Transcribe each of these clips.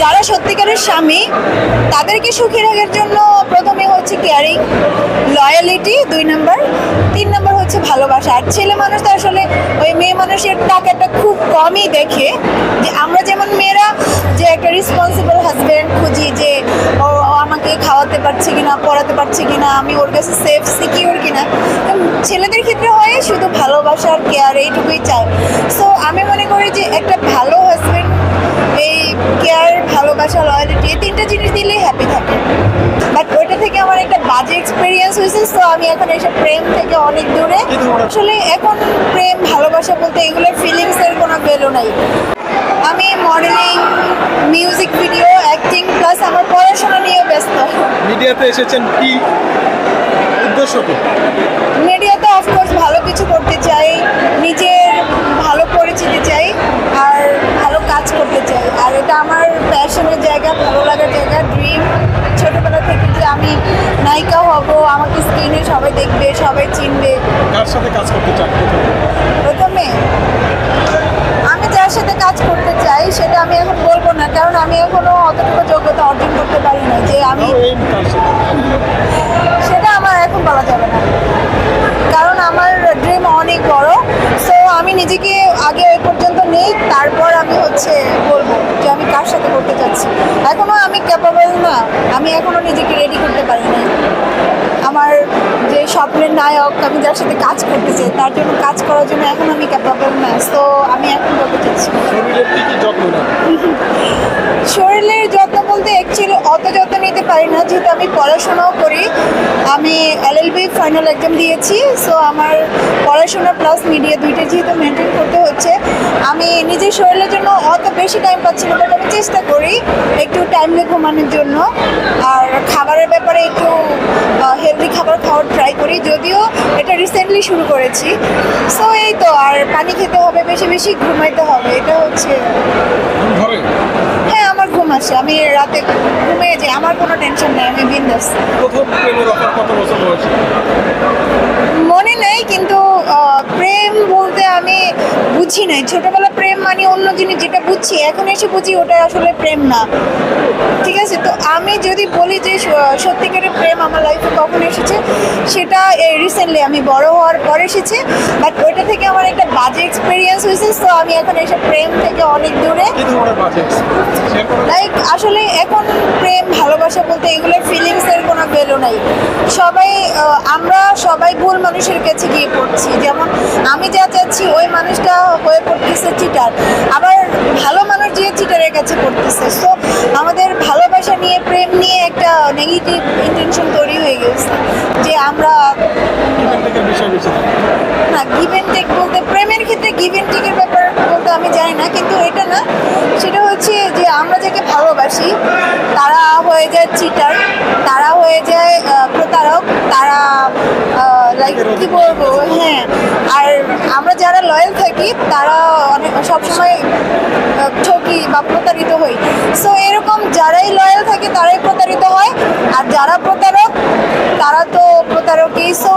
যারা সত্যিকারের স্বামী, তাদেরকে সুখী রাখার জন্য প্রথমে হচ্ছে কেয়ারিং লয়ালিটি দুই নম্বর তিন নম্বর হচ্ছে ভালোবাসা। আর ছেলে মানুষ তো আসলে ওই মেয়ে মানুষের টাকাটা খুব কমই দেখে। যে আমরা যেমন মেয়েরা যে একটা রেসপন্সিবল হাজব্যান্ড খুঁজি যে ও আমাকে খাওয়াতে পারছে কিনা, পড়াতে পারছে কিনা, আমি ওর কাছে সেফ সিকিউর কিনা। ছেলেদের ক্ষেত্রে হয় শুধু ভালোবাসার কেয়ার এইটুকুই চায় সো আমি মনে করি যে একটা ভালো হাজব্যান্ড কেয়ার ভালোবাসা লয়ালিটি এই তিনটা জিনিস দিলেই হ্যাপি থাকে। বাট ওইটা থেকে আমার একটা বাজে এক্সপিরিয়েন্স হয়েছে তো আমি এখন এসব প্রেম থেকে অনেক দূরে। আসলে এখন প্রেম ভালোবাসা বলতে এগুলোর ফিলিংসের কোনো ভ্যালু নাই। আমি modelling music video acting plus আমার পড়াশোনা নিয়েও ব্যস্ত। মিডিয়াতে এসেছেন কি উদ্দেশ্য মিডিয়াতে অফকোর্স ভালো কিছু করতে চাই নিজের দেখবে সবাই চিনবে। কার সাথে কাজ করতে চান? প্রথমে আমি যার সাথে কাজ করতে চাই সেটা আমি এখন বলব না কারণ আমি এখনও অতটুকু যোগ্যতা অর্জন করতে পারি না যে আমি সেটা আমার এখন বলা যাবে না। কারণ আমার ড্রিম অনেক বড় সো আমি নিজেকে আগে ওই পর্যন্ত নেই তারপর আমি হচ্ছে বলব। কার সাথে করতে চাচ্ছি? এখনও আমি ক্যাপাবল না। আমি এখনও নিজেকে রেডি করতে পারি না আমার যে স্বপ্নের নায়ক আমি যার সাথে কাজ করতে চাই তার জন্য কাজ করার জন্য এখন আমি ক্যাপাবল না। সো আমি এখন বলতে চাচ্ছি। শরীরের যত্ন বলতে অ্যাকচুয়ালি অত যত্ন নিতে পারি না। যেহেতু আমি পড়াশোনাও করি আমি এলএলবি ফাইনাল এক্সাম দিয়েছি। সো আমার পড়াশোনা প্লাস মিডিয়া দুইটা যেহেতু মেনটেন করতে হচ্ছে আমি নিজের শরীরের জন্য অত বেশি টাইম পাচ্ছি না বাট আমি চেষ্টা করি একটু টাইমলি ঘুমানোর জন্য। আর খাবারের ব্যাপারে একটু হেলদি খাবার খাওয়ার ট্রাই করি যদিও এটা রিসেন্টলি শুরু করেছি। সো এই তো আর পানি খেতে হবে বেশি বেশি ঘুমাইতে হবে এটা হচ্ছে। হ্যাঁ আমার ঘুম আছে আমি রাতে ঘুমিয়ে যাই আমার কোনো টেনশন নেই আমি বিন্দাস। প্রথম প্রেমের অফার কত বছর হয়েছে মনে নেই কিন্তু আহ, প্রেম বলতে আমি বুঝি নাই ছোটবেলা প্রেম মানে অন্য জিনিস যেটা বুঝছি এখন এসে বুঝি ওটা আসলে প্রেম না। ঠিক আছে? তো আমি যদি বলি যে সত্যিকারের প্রেম আমার লাইফে কখন এসেছে সেটা রিসেন্টলি আমি বড় হওয়ার পর এসেছে বাট ওইটা থেকে আমার একটা বাজে এক্সপিরিয়েন্স হয়েছে তো আমি এখন এসে প্রেম থেকে অনেক দূরে। লাইক আসলে এখন প্রেম ভালোবাসা বলতে এগুলোর ফিলিংসের কোনো ভ্যালু নাই। সবাই আমরা সবাই ভুল মানুষের কাছে গিয়ে পড়ছি। যেমন আমি যা চাচ্ছি ওই মানুষটা হয়ে পড়তেছে চিটার আবার ভালো মানুষ যে চিটারের কাছে পড়তেছে সো আমাদের ভালোবাসা নিয়ে, প্রেম নিয়ে একটা নেগেটিভ ইন্টেনশন তৈরি হয়ে গেছে যে আমরা। না গিভ অ্যান্ড টেক বলতে, প্রেমের ক্ষেত্রে গিভ অ্যান্ড টেকের ব্যাপার বলতে আমি জানি না, কিন্তু এটা না, সেটা হচ্ছে যে আমরা যাকে ভালোবাসি, তারা হয়ে যায় চিটার তারা হয়ে যায় প্রতারক, তারা লাইক কি আমরা যারা লয়াল থাকি, তারা অনেক সবসময় ঠকি বা প্রতারিত হই। সো এরকম যারাই লয়াল থাকে, তারাই প্রতারিত হয়। আর যারা প্রতারক, তারা তো প্রতারকই। সো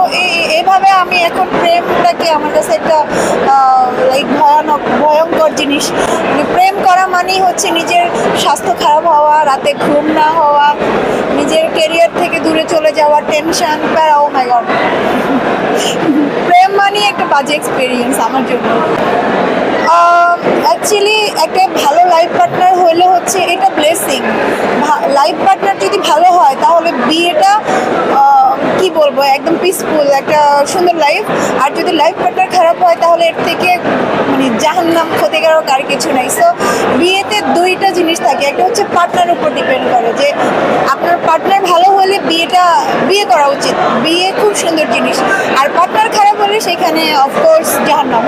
এইভাবে আমি এখন প্রেমটাকে আমার কাছে একটা লাইক ভয়ানক, ভয়ঙ্কর জিনিস। মানে প্রেম করা মানেই হচ্ছে নিজের স্বাস্থ্য খারাপ হওয়া, রাতে ঘুম না হওয়া, নিজের কেরিয়ার থেকে দূরে চলে যাওয়া টেনশন প্যারা ও মাই গড বাজে এক্সপিরিয়েন্স আমার জন্য। অ্যাকচুয়ালি একটা ভালো লাইফ পার্টনার হলে হচ্ছে এটা ব্লেসিং লাইফ পার্টনার যদি ভালো হয় তাহলে বিয়েটা আহ, কি বলব একদম পিসফুল একটা সুন্দর লাইফ আর যদি লাইফ পার্টনার খারাপ হয় তাহলে এর থেকে মানে জাহান্নাম ক্ষতিকারক আর কিছু নাই। সো বিয়েতে দুইটা জিনিস থাকে। একটা হচ্ছে পার্টনার উপর ডিপেন্ড করে যে বিয়েটা বিয়ে করা উচিত। বিয়ে খুব সুন্দর জিনিস। আর পার্টনার খারাপ হলে সেখানে অফকোর্স জাহান্নাম।